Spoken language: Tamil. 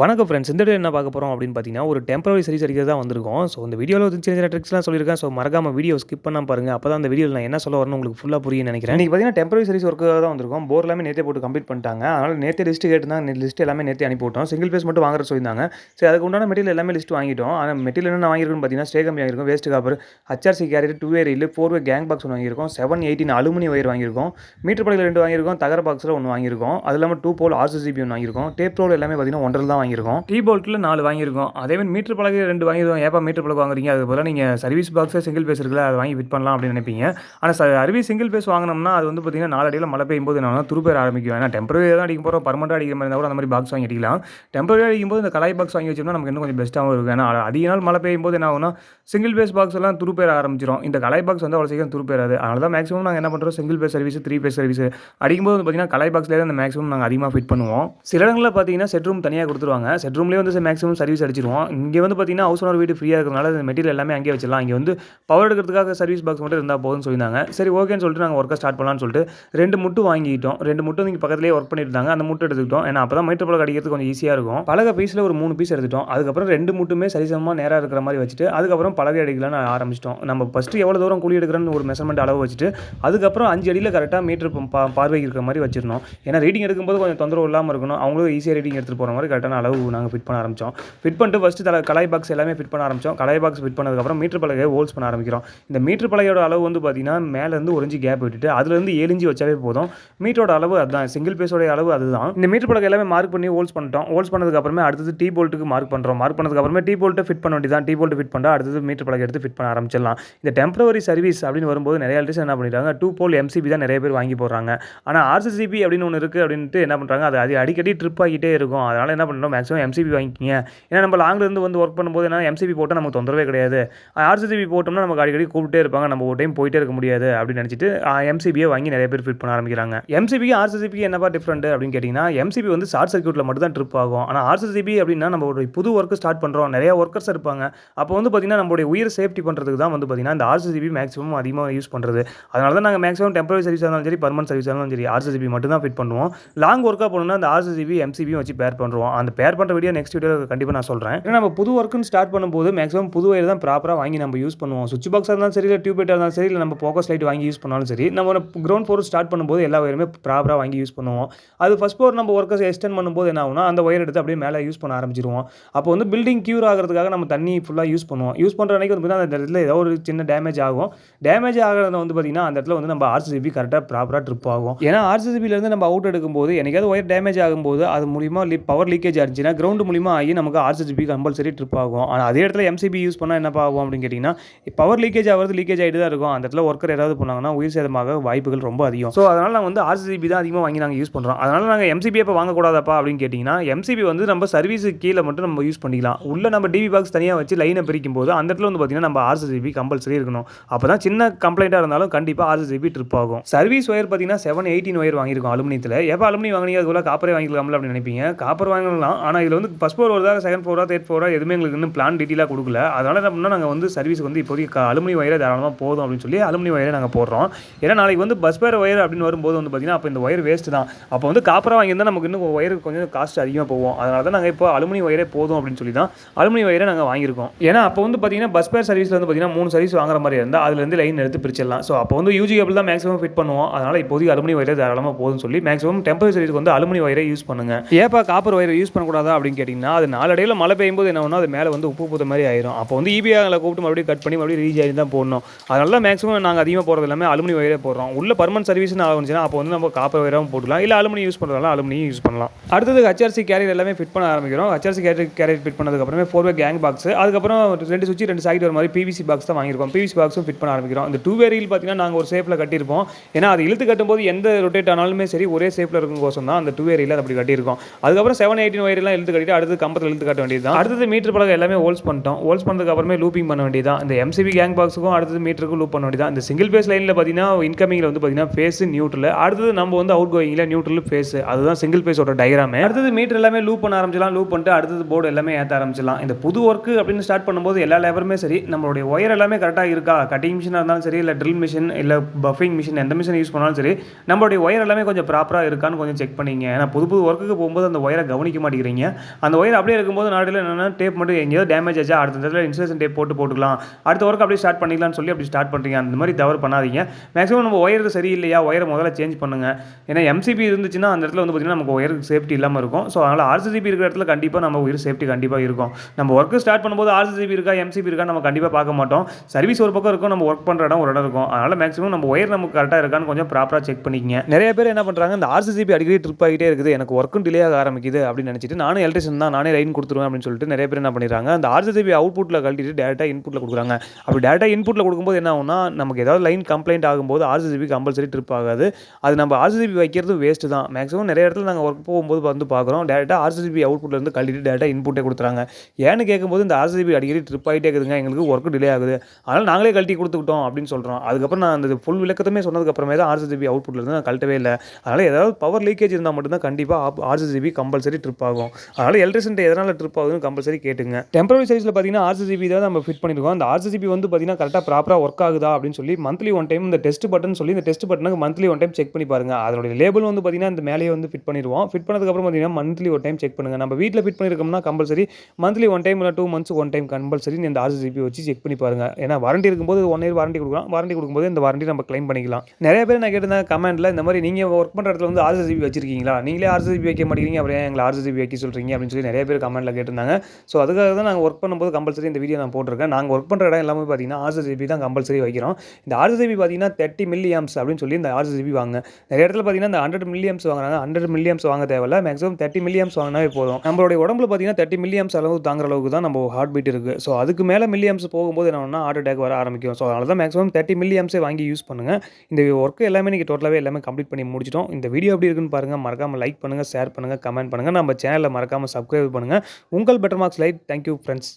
வணக்கம் ஃப்ரெண்ட்ஸ் இந்த வீடியோ என்ன பார்க்க போகிறோம் அப்படின்னு பார்த்தீங்கன்னா ஒரு டெம்பரரி சரி அடிக்கிறது தான் வந்திருக்கோம். ஸோ இந்த வீடியோவில் வந்து சின்ன சின்ன ட்ரிக்ஸ்லாம் சொல்லியிருக்கேன். ஸோ மறக்காம வீடியோ ஸ்கிப் பண்ணால் பாருங்க. அப்போ தான் அந்த வீடியோவில் நான் என்ன சொல்ல வரணும் உங்களுக்கு ஃபுல்லாக புரியும் நினைக்கிறேன். நீங்கள் பார்த்தீங்கன்னா டெம்பரரி சர்வீஸ் ஒர்க்காக தான் வந்திருக்கோம். போர் எல்லாமே நேற்றே போட்டு கம்ப்ளீட் பண்ணிட்டாங்க. அதனால் நேற்றே லிஸ்ட் கேட்டுதான் லிஸ்ட் எல்லாமே நேற்று அனுப்பிவிட்டோம் சிங்கிள் பேஸ் மட்டும் வாங்குற சொல்லியிருந்தாங்க. சரி அதுக்கு உண்டான மெட்டீரியல் எல்லாமே லிஸ்ட் வாங்கிட்டோம். ஆனால் மெட்டீரியல் என்ன வாங்கியிருக்குன்னு பார்த்தீங்கன்னா ஸ்டே கம்பி வாங்கியிருக்கோம். Waste copper HRC carrier two way இல்லை ஃபோர் வே கேங் பாக்ஸ் ஒன்று வாங்கியிருக்கோம். செவன் எயிட்டின் அலுமினி ஒயர் வாங்கியிருக்கோம். மீட்டர் படையில் ரெண்டு வாங்கியிருக்கோம். தகர பாக்ஸில் ஒன்று வாங்கியிருக்கோம். அது இல்லாமல் டூ போல் ஆர்சிசிபி ஒன்று வாங்கியிருக்கோம். டேப் ரோல் எல்லாமே பார்த்தீங்கன்னா ஒன்றரை தான் வாங்கியிருக்கோம். டீ போல்ட்டில் நாலு வாங்கியிருக்கோம். அதே மாதிரி மீட்டர் பழகு ரெண்டு வாங்கியிருக்கோம். ஏப்பா மீட்டர் பழகு வாங்குறீங்க? அது போல் நீங்கள் சர்வீஸ் பாக்ஸே சிங்கிள் பேஸ் இருக்குல்ல அதை வாங்கி விட் பண்ணலாம் அப்படின்னு நினைப்பீங்க. ஆனால் ச சர்வீஸ் சிங்கிள் பேஸ் வாங்கினோம்னா அது வந்து பார்த்தீங்கன்னா நாலு அடியில் மழை பெய்யும் போது என்ன துருப்பேர் ஆரம்பிக்கும். ஏன்னா டெம்பரரி தான் அடிக்கும் போகிறோம் பர்மனெண்ட் அடிக்கிற மாதிரி இருந்தால் கூட அந்த மாதிரி பாக்ஸ் வாங்கி அடிக்கலாம். டெம்பரரி அடிக்கும் போது இந்த கலாய் பாக்ஸ் வாங்கி வச்சோம்னா நமக்கு இன்னும் கொஞ்சம் பெஸ்ட்டாகவும் இருக்கும். ஏன்னா அதிக நாள் மழை பெய்யும் போது என்ன ஆகும்னா சிங்கிள் பேஸ் பாக்ஸ் எல்லாம் துருப்பேர் ஆரம்பிச்சிடும் இந்த கலாய் பாக்ஸ் வந்து அவ்வளோ சீக்கிரம் துருப்பேறாது அதனால தான் மேக்ஸிமம் நாங்கள் என்ன பண்ணுறோம் single phase service three phase service அடிக்கும்போது வந்து பார்த்தீங்கன்னா கலாய் பாக்ஸ்லேயே அந்த மேக்ஸிமம் நாங்கள் அதிகமாக ஃபிட் பண்ணுவோம். சில இடங்களில் பார்த்தீங்கன்னா செட் ரூம் தனியாக கொடுத்துருவாங்க செட் ரூம்லேயே வந்து மேக்ஸிமம் சர்வீஸ் அடிச்சிருவோம். இங்கே வந்து பார்த்தீங்கன்னா ஹவுஸ் ஓனர் வீடு ஃப்ரீயாக இருக்கிறனால இந்த மெட்டீரியல் எல்லாமே அங்கேயே வச்சிடலாம். இங்கே வந்து பவர் எடுக்கிறதுக்காக சர்வீஸ் பாக்ஸ் மட்டும் இருந்தால் போதும்னு சொல்லியிருந்தாங்க. சரி ஓகேன்னு சொல்லிட்டு நாங்கள் ஒர்க்கை ஸ்டார்ட் பண்ணலாம்னு சொல்லிட்டு ரெண்டு முட்டு வாங்கிட்டோம். ரெண்டு முட்டு இங்கே பக்கத்துலேயே ஒர்க் பண்ணியிருந்தாங்க. அந்த முட்டு எடுத்துக்கிட்டோம். ஏன்னா அப்போ தான் மீட்டர் பழக அடிக்கிறது கொஞ்சம் ஈஸியாக இருக்கும். பழக பீஸில் ஒரு மூணு பீஸ் எடுத்துட்டோம். அதுக்கப்புறம் ரெண்டு முட்டுமே சரிசமமாக நேராக இருக்கிற மாதிரி வச்சுட்டு அதுக்கப்புறம் பலகை அடிக்கலாம்னு ஆரம்பிச்சிட்டோம். நம்ம ஃபஸ்ட்டு எவ்வளோ தூரம் கூலி எடுக்கிறோன்னு ஒரு மெஷர்மெண்ட் அளவு வச்சுட்டு அதுக்கப்புறம் அஞ்சு அடியில் கரெக்டாக மீட்டர் பா பார்வைக்கு இருக்கிற மாதிரி வச்சிருந்தோம் ஏன்னா ரீடிங் எடுக்கும்போது கொஞ்சம் தொந்தரவு இல்லாமல் இருக்கணும். அவங்களும் ஈஸியாக ரீடிங் எடுத்துகிட்டு போகிற மாதிரி கரெக்டான அளவு நாங்கள் ஃபிட் பண்ண ஆரம்பித்தோம் ஃபிட் பண்ணிட்டு ஃபஸ்ட்டு தலை கலாய் பாக்ஸ் எல்லாமே ஃபிட் பண்ண ஆரம்பித்தோம் கலாய் பாக்ஸ் ஃபிட் பண்ணதுக்கப்புறம் மீட்டர் பலகையை ஹோல்ஸ் பண்ண ஆரம்பிக்கிறோம். இந்த மீட்டர் பலகையோட அளவு வந்து பார்த்தீங்கன்னா மேலேருந்து ஒரு இன்ச்சு கேப் விட்டுட்டு அதுலேருந்து ஏழு இஞ்சி வச்சாவே போதும். மீட்டரோட அளவு அதுதான் சிங்கிள் பேஸோட அளவு அதுதான். இந்த மீட்டர் பலகை எல்லாமே மார்க் பண்ணி ஹோல்ஸ் பண்ணிட்டோம். ஹோல்ஸ் பண்ணதுக்கப்புறமே அடுத்தது டீ போல்ட்டுக்கு மார்க் பண்ணுறோம் மார்க் பண்ணதுக்கப்புறமே டீ போல்ட்டை ஃபிட் பண்ண வேண்டியதான் டீ போல்ட்டு ஃபிட் பண்ணால் அடுத்தது மீட்டர் பலகை எடுத்து ஃபிட் பண்ண ஆரம்பிச்சிடலாம். இந்த டெம்பரவரி சர்வீஸ் அப்படின்னு வரும்போது நிறைய எலக்ட்ரிஷன் என்ன பண்ணிட்டாங்க டூ போல் எம்சிபி தான் நிறைய பேர் வாங்கி போடுறாங்க. ஆனால் ஆர்சிசிபி அப்படின்னு ஒன்று இருக்குது அப்படின்ட்டு என்ன பண்ணுறாங்க அது அது அடிக்கடி ட்ரிப் ஆகிட்டே இருக்கும். அதனால் என்ன பண்ணுறோம் மேக்ஸிமம் எம்சிபி வாங்கிக்கிங்க ஏன்னா நம்ம லாங்லேருந்து வந்து ஒர்க் பண்ணும்போது என்ன எம்சிபி போட்டால் நமக்கு தொந்தரவே கிடையாது ஆர்சிசிபி போட்டோம்னா நமக்கு அடிக்கடி கூப்பிட்டே இருப்பாங்க நம்ம ஒரு டைம் போயிட்டே இருக்க முடியாது அப்படின்னு நினச்சிட்டு எம்சிபியை வாங்கி நிறைய பேர் ஃபிட் பண்ண ஆரம்பிக்கிறாங்க எம்சிபிக்கு ஆர்சிசிபிக்கு என்னப்பா டிஃப்ரெண்ட் அப்படின்னு கேட்டிங்கன்னா எம்சிபி வந்து ஷார்ட் சர்க்யூட்டில் மட்டும் தான் ட்ரிப் ஆகும் ஆனால் ஆர்சிசிபி அப்படின்னா நம்ம ஒரு புது ஒர்க்கு ஸ்டார்ட் பண்ணுறோம் நிறைய ஒர்க்கர்ஸ் இருப்பாங்க அப்போ வந்து பார்த்திங்கன்னா நம்மளுடைய உயிர் சேஃப்டி பண்ணுறதுக்கு தான் வந்து பார்த்திங்கன்னா இந்த ஆர்சிசிபி மேக்ஸிமம் அதிகமாக யூஸ் பண்ணுறது அதனால தான் நாங்கள் மேக்ஸிமம் டெம்பரரி சர்வீஸ் இருந்தாலும் சரி பர்மனன்ட் சர்வீஸ் இருந்தாலும் சரி ஆர்சிசிபி மட்டும் தான் ஃபிட் பண்ணுவோம் லாங் ஒர்க்காக போகணும்னா அந்த ஆர்சிசிபி எம்சிபியும் வச்சு பேர் பண்ணுறோம் அந்த பேர் பண்ணுற வீடியோ நெக்ஸ்ட் வீடியோ கண்டிப்பாக நான் சொல்கிறேன் ஏன்னா நம்ம புது ஒர்க்குன்னு ஸ்டார்ட் பண்ணும்போது மேக்ஸிமம் புது வயர் தான் ப்ராப்பராக வாங்கி நம்ம யூஸ் பண்ணுவோம். சுவிட்ச் பாக்ஸாக இருந்தாலும் சரி இல்லை டியூப் இருந்தாலும் சரி இல்லை நம்ம போக்கஸ் லைட் வாங்கி யூஸ் பண்ணாலும் சரி நம்ம கிரவுண்ட் ஃபோர் ஸ்டார்ட் பண்ணும்போது எல்லா வயருமே ப்ராப்பராக வாங்கி யூஸ் பண்ணுவோம். அது ஃபஸ்ட் ஃபோர் நம்ம ஒர்க்கர்ஸ் எக்ஸ்டெண்ட் பண்ணும்போது என்ன ஆகும்னா அந்த ஒயர் எடுத்து அப்படியே மேலே யூஸ் பண்ண ஆரம்பிச்சிருவோம். அப்போ வந்து பில்டிங் க்யூர் ஆகிறதுக்காக நம்ம தண்ணி ஃபுல்லாக யூஸ் பண்ணுவோம். யூஸ் பண்ணுற அன்றைக்கி வந்து அந்த இடத்துல ஏதோ ஒரு சின்ன டேமேஜ் ஆகும். டேமேஜ் ஆகிறத வந்து பார்த்திங்கன்னா அந்த இடத்துல வந்து நம்ம ஆர்சிசிபி கரெக்டாக ப்ராப்பராக ட்ரிப் ஆகும். ஏன்னா ஆர்சிசிபிலேருந்து நம்ம அவுட் எடுக்கும்போது எனக்காவது ஒயர் டேமேஜ் ஆகும்போது அது மூலிமா பவர் லீக்கேஜ் ஆச்சுன்னா கிரவுண்டு மூலிமா ஆகி நமக்கு ஆர்சிசிபி கம்பல்சரி ட்ரிப் ஆகும். ஆனால் அதே இடத்துல எம்சிபி யூஸ் பண்ணால் என்ன ஆகும் அப்படின்னு கேட்டிங்கன்னா பவர் லீக்கேஜ் ஆகிறது லீக்கேஜ் ஆகிட்டு தான் இருக்கும். அந்த இடத்துல ஒர்க்கர் ஏதாவது பண்ணாங்கன்னா உயிர் சேதமாக வாய்ப்புகள் ரொம்ப அதிகம். ஸோ அதனால் நாங்கள் வந்து ஆர்சிபி தான் அதிகமாக வாங்கி நாங்கள் யூஸ் பண்ணுறோம் அதனால் நாங்கள் எம்சிபி இப்போ வாங்கக்கூடாதப்பா அப்படின்னு கேட்டிங்கன்னா எம்சிபி வந்து நம்ம சர்வீஸுக்கு கீழே மட்டும் நம்ம யூஸ் பண்ணிக்கலாம். உள்ள நம்ம டிவி பாக்ஸ் தனியாக வச்சு லைனை பிரிக்கும் போது அந்த இடத்துல வந்து பார்த்திங்கன்னா நம்ம ஆர்சிபி கம்பல்சரி இருக்கணும். அப்போ தான் சின்ன கம்ப்ளைண்ட்டாக இருந்தாலும் கண்டிப்பாக ஆர்சிபி ட்ரிப் ஆகும். சர்வீஸ் ஒயர் பார்த்தீங்கன்னா செவன் எயிட்டின் ஒயர் வாங்கியிருக்கோம் அலுமினியத்தில் எப்போ அலுமினி வாங்கினீங்க? அதுக்குள்ள காப்பரே வாங்கிக்கலாம்ல அப்படின்னு நினைப்பீங்க. காப்பர் வாங்கலாம் ஆனால் இதில் வந்து ஃபஸ்ட் ஃபோர் வருதா செகண்ட் ஃப்ளோரா தேர்ட் ஃபோராக எதுவுமே எங்களுக்கு இன்னும் பிளான் டீட்டெயிலாக கொடுக்கல. அதனால் என்ன பண்ணால் நாங்கள் வந்து சர்வீஸ் வந்து இப்போதைக்கு அலுமினி ஒயரே தாராளமாக போதும் அப்படின்னு சொல்லி அலுமினி ஒயரே நாங்கள் போடுறோம். ஏன்னா நாளைக்கு வந்து பஸ் பேர் ஒயர் அப்படின்னு வரும்போது வந்து பார்த்திங்கன்னா அப்போ இந்த ஒயர் வேஸ்ட் தான். அப்போ வந்து காப்பராக வாங்கியிருந்தால் நமக்கு இன்னும் ஒயர் கொஞ்சம் காஸ்ட் அதிகமாக போகும். அதனால தான் நாங்கள் இப்போ அலுமினி ஒயரே போதும் அப்படின்னு சொல்லி தான் அலுமினி ஒயரே நாங்கள் வாங்கியிருக்கோம். ஏன்னா அப்போ வந்து பார்த்திங்கன்னா பஸ் பேர் சர்வீஸில் வந்து பார்த்திங்கன்னா மூணு சர்வீஸ் வாங்குற மாதிரி இருந்தால் அதுலேருந்து லைன் எடுத்து பிரிச்சிடலாம். ஸோ அப்போ வந்து யூஜி கேபிள் தான் மேக்ஸிமம் ஃபிட் பண்ணுவோம். அதனால் இப்போதைக்கு அலுமினி ஒயரே தாராளமாக போதும்னு சொல்லி மேக்ஸிமம் டெம்பரரி சர்வீஸ்க்கு வந்து அலுமினி ஒயரே யூஸ் பண்ணுங்க. ஏப்பா காப்பர் ஒயரை யூஸ் பண்ணக்கூடாதா அப்படின்னு கேட்டிங்கன்னா அது நாளடைவில் மழை பெய்யும்போது என்ன ஒன்றும் அது மேலே வந்து உப்பு பூத்த மாதிரி ஆயிரும். அப்போ வந்து இபிஆங்களை கூப்பிட்டு மறுபடியும் கட் பண்ணி மறுபடியும் ரீச் ஆகி தான் போடணும். அதனால தான் மேக்ஸிமம் நாங்கள் அதிகமாக போகிறது எல்லாமே அலுமினி ஒயரே போடுறோம். உள்ள பர்மனன்ட் சர்வீஸ்னு ஆகுச்சுன்னா அப்போ வந்து நம்ம காப்பர் ஒயராகவும் போட்டுக்கலாம். இல்லை அலுமினி யூஸ் பண்ணுறதால அலுமினியும் யூஸ் பண்ணலாம். அடுத்தது ஹச்ஆர்சி கேரியர் எல்லாமே ஃபிட் பண்ண ஆரம்பிக்கிறோம். ஹச்ஆர்சி கேரியர் கேரியர் ஃபிட் பண்ணதுக்கப்புறமே ஃபோர் வே கேங் பாக்ஸ் அதுக்கப்புறம் ரெண்டு சுவிட்ச் ரெண்டு சாக்கெட் வர மாதிரி பிவிசி பாக்ஸ் தான் வாங்கியிருக்கோம். பிவிசி பாக்ஸும் ஃபிட் பண்ண ஆரம்பிக்கிறோம். இந்த டூ வேரியில் பார்த்தீங்கன்னா நாங்கள் ஒரு சேஃபில் கட்டியிருப்போம். ஏன்னா அது இழுத்து கட்டும்போது எந்த ரொட்டேட் ஆனாலுமே சரி ஒரே சேஃபில் இருக்கும் கோசம் தான் அந்த டூ வேரியில் அப்படி கட்டியிருக்கோம். அதுக்கப்புறம் செவன் எயிட்டின் மாதிரிலாம் இழுத்து கட்டிட்டு அடுத்து கம்பத்தில் இழுத்து காட்ட வேண்டியது தான் அடுத்தது மீட்டர் பலகை எல்லாமே ஹோல்ஸ் பண்ணிட்டோம். ஹோல்ஸ் பண்ணதுக்கு அப்புறமே லூப்பிங் பண்ண வேண்டியதான் இந்த எம்சிபி கேங் பாக்ஸுக்கும் அடுத்தது மீட்டருக்கும் லூப் பண்ண வேண்டியதான் இந்த சிங்கிள் பேஸ் லைனில் பார்த்தீங்கன்னா இன்கமிங்கில் வந்து பார்த்தீங்கன்னா ஃபேஸ் நியூட்ரல் அடுத்தது நம்ம வந்து அவுட் கோயிங்கில் நியூட்ரல் ஃபேஸ் அதுதான் சிங்கிள் பேஸோட டயராமே அடுத்தது மீட்டர் எல்லாமே லூப் பண்ண ஆரம்பிச்சலாம் லூப் பண்ணிட்டு அடுத்தது போர்டு எல்லாமே ஏற்ற ஆரம்பிச்சலாம் இந்த புது ஒர்க்கு அப்படின்னு ஸ்டார்ட் பண்ணும்போது எல்லா லேபருமே சரி. நம்மளுடைய ஒயர் எல்லாமே கரெக்டாக இருக்கா? கட்டிங் மிஷினாக இருந்தாலும் சரி இல்லை ட்ரில் மிஷின் இல்லை பஃபிங் மிஷின் எந்த மிஷின் யூஸ் பண்ணாலும் சரி நம்மளுடைய ஒயர் எல்லாமே கொஞ்சம் ப்ராப்பராக இருக்கான்னு கொஞ்சம் செக் பண்ணிங்க. ஏன்னா புது புது ஒர்க்குக்கு போகும்போது அந்த ஒயரை கவனிக்க மாட்டேங்கிறாங்க. பண்ணிக்கிறீங்க அந்த ஒயர் அப்படியே இருக்கும்போது நாட்டில் என்னென்னா டேப் மட்டும் எங்கேயோ டேமேஜ் ஆச்சா அடுத்த இடத்துல இன்சுலேஷன் டேப் போட்டு போட்டுக்கலாம். அடுத்த ஒர்க் அப்படியே ஸ்டார்ட் பண்ணிக்கலாம்னு சொல்லி அப்படி ஸ்டார்ட் பண்ணுறீங்க அந்த மாதிரி தவறு பண்ணாதீங்க. மேக்ஸிமம் நம்ம ஒயர் சரியில்லையா? ஒயரை முதல்ல சேஞ்ச் பண்ணுங்க. ஏன்னா எம்சிபி இருந்துச்சுன்னா அந்த இடத்துல வந்து பார்த்திங்கன்னா நமக்கு ஒயருக்கு சேஃப்டி இல்லாமல் இருக்கும். ஸோ அதனால் ஆர்சிசிபி இருக்கிற இடத்துல கண்டிப்பாக நம்ம உயிர் சேஃப்டி கண்டிப்பாக இருக்கும். நம்ம ஒர்க்கு ஸ்டார்ட் பண்ணும்போது ஆர்சிசிபி இருக்கா எம்சிபி இருக்கா நம்ம கண்டிப்பாக பார்க்க மாட்டோம். சர்வீஸ் ஒரு பக்கம் இருக்கும் நம்ம ஒர்க் பண்ணுற இடம் ஒரு இடம் இருக்கும். அதனால் மேக்ஸிமம் நம்ம ஒயர் நமக்கு கரெக்டாக இருக்கான்னு கொஞ்சம் ப்ராப்பராக செக் பண்ணிக்கங்க. நிறைய பேர் என்ன பண்ணுறாங்க இந்த ஆர்சிசிபி அடிக்கடி ட்ரிப் ஆகிட்டே இருக்குது. எனக்கு ஒர்க்கும் டிலே ஆக ஆரம்பிக்குது அப்படின்னு நினச்சிட்டு நானும் எலக்ட்ரிஷன் தான் நானே லைன் கொடுத்துருவேன் அப்படின்னு சொல்லிட்டு நிறைய பேர் என்ன பண்ணிடுறாங்க. அந்த ஆர்ஜிபி அவுட்புட்டில் கழட்டிட்டு டேரெக்டாக இன்புட்டில் கொடுக்குறாங்க. அப்படி டேரெக்டாக இன்புட்டில் கொடுக்கும்போது என்ன ஆகும்னா நமக்கு ஏதாவது லைன் கம்ப்ளைண்ட் ஆகும்போது ஆர்ஜிபி கம்பல்சரி ட்ரிப் ஆகாது. அது நம்ம ஆர்சிபி வைக்கிறது வேஸ்ட்டு தான். மேக்ஸிமம் நிறைய இடத்துல நாங்கள் ஒர்க் போகும்போது வந்து பார்க்குறோம் டேரெக்டாக ஆர்ஜிபி அவுட்புட்லேருந்து கழட்டிட்டு டேரெக்டாக இன்புட்டே கொடுத்துறாங்க ஏன்னு கேட்கும்போது இந்த ஆர்சிபி அடிக்கடி ட்ரிப் ஆகிட்டே இருக்குதுங்க. எங்களுக்கு ஒர்க் டிலே ஆகுது. அதனால் நாங்களே கழட்டி கொடுத்துக்கிட்டோம் அப்படின்னு சொல்கிறோம் அதுக்கப்புறம் நான் அந்த ஃபுல் விளக்கத்துமே சொன்னதுக்கப்புறமே தான் ஆர்ஜிபி அவுட்புட்லேருந்து நான் கழட்டவே இல்லை. அதனால் ஏதாவது பவர் லீக்கேஜ் இருந்தால் மட்டும்தான் கண்டிப்பாக ஆர்சிபி கம்பல்சரி ட்ரிப் ஆகும். அதனால் எலக்ட்ரிசிட்டி எதனால் ட்ரிப் ஆகுதுன்னு கம்பல்சரி கேட்டுங்க. டெம்பரரி சர்வீஸில் பார்த்தீங்கன்னா ஆர்சிபி தான் நம்ம ஃபிட் பண்ணியிருக்கோம் அந்த ஆர்சிபி வந்து பார்த்தீங்கன்னா கரெக்டாக ப்ராப்பராக ஒர்க் ஆகுதா அப்படின்னு சொல்லி மந்த்லி ஒன் டைம் இந்த டெஸ்ட் பட்டன் சொல்லி இந்த டெஸ்ட் பட்டனுக்கு மந்த்லி ஒன் டைம் செக் பண்ணி பாருங்க. அதனுடைய லேபிள் வந்து பார்த்தீங்கன்னா இந்த மேலேயே வந்து ஃபிட் பண்ணிடுவோம். ஃபிட் பண்ணதுக்கப்புறம் பார்த்தீங்கன்னா மந்த்லி ஒரு டைம் செக் பண்ணுங்கள் நம்ம வீட்டில் ஃபிட் பண்ணியிருக்கோம்னா கம்பல்சரி மந்த்லி ஒன் டைம் இல்லை two months one time compulsory இந்த ஆர்சிபி வச்சு செக் பண்ணி பாருங்க. ஏன்னா வாரண்டி இருக்கும்போது ஒன் இயர் வாரண்டி கொடுக்கலாம். வாரண்டி கொடுக்கும்போது இந்த வாரண்டி நம்ம க்ளைம் பண்ணிக்கலாம். நிறைய பேர் நான் கேட்டிருந்தேன் கமெண்ட்டில் இந்த மாதிரி நீங்கள் ஒர்க் பண்ணுற இடத்துல வந்து ஆர்சிபி வச்சிருக்கீங்களா? நீங்களே ஆர்சிபி வைக்க மாட்டேங்கிறீங்க. அப்புறம் எங்களை ஆர்சிபி வைக்க சொல்கிறீங்க அப்படின்னு சொல்லி நிறைய பேர் கமெண்ட்டில் கேட்டிருந்தாங்க. ஸோ அதுக்காக தான் நாங்கள் ஒர்க் பண்ணும்போது கம்பல்சரி இந்த வீடியோ நான் போட்டிருக்கேன். நாங்கள் ஒர்க் பண்ணுற இடம் எல்லாமே பார்த்தீங்கன்னா ஆர்ஜிபி தான் கம்பல்சரி வைக்கிறோம். இந்த ஆர்ஜிபி பார்த்தீங்கன்னா தேர்ட்டி மில்லியம்ஸ் அப்படின்னு சொல்லி இந்த ஆர்ஜிபி வாங்க நிறைய இடத்துல பார்த்தீங்கன்னா இந்த ஹண்ட்ரட் மில்லியம்ஸ் வாங்குறாங்க. ஹண்ட்ரட் மில்லியம்ஸ் வாங்க தேவையில்ல. மேக்ஸிமம் தேர்ட்டி மில்லியம்ஸ் வாங்கினாவே போதும். நம்மளுடைய உடம்புல பார்த்தீங்கன்னா தேர்ட்டி மில்லியம்ஸ் அளவு தாங்குற அளவுக்கு தான் நம்ம ஹார்ட் பீட் இருக்குது ஸோ அதுக்கு மேலே மில்லியம்ஸ் போகும்போது என்ன ஹார்ட் அட்டாக் வர ஆரம்பிக்கும். ஸோ அதனால தான் மேக்ஸிமம் தேர்ட்டி மில்லியம்ஸே வாங்கி யூஸ் பண்ணுங்கள் இந்த ஒர்க் எல்லாமே நீங்கள் டோட்டலாகவே எல்லாமே கம்ப்ளீட் பண்ணி முடிச்சிட்டோம். இந்த வீடியோ எப்படி இருக்குன்னு பாருங்கள் மறக்காமல் லைக் பண்ணுங்கள் ஷேர் பண்ணுங்கள் கமெண்ட் பண்ணுங்கள் நம்ம சேனலை மறக்காமல் சப்ஸ்கிரைப் பண்ணுங்கள் உங்கள் better marks light thank you friends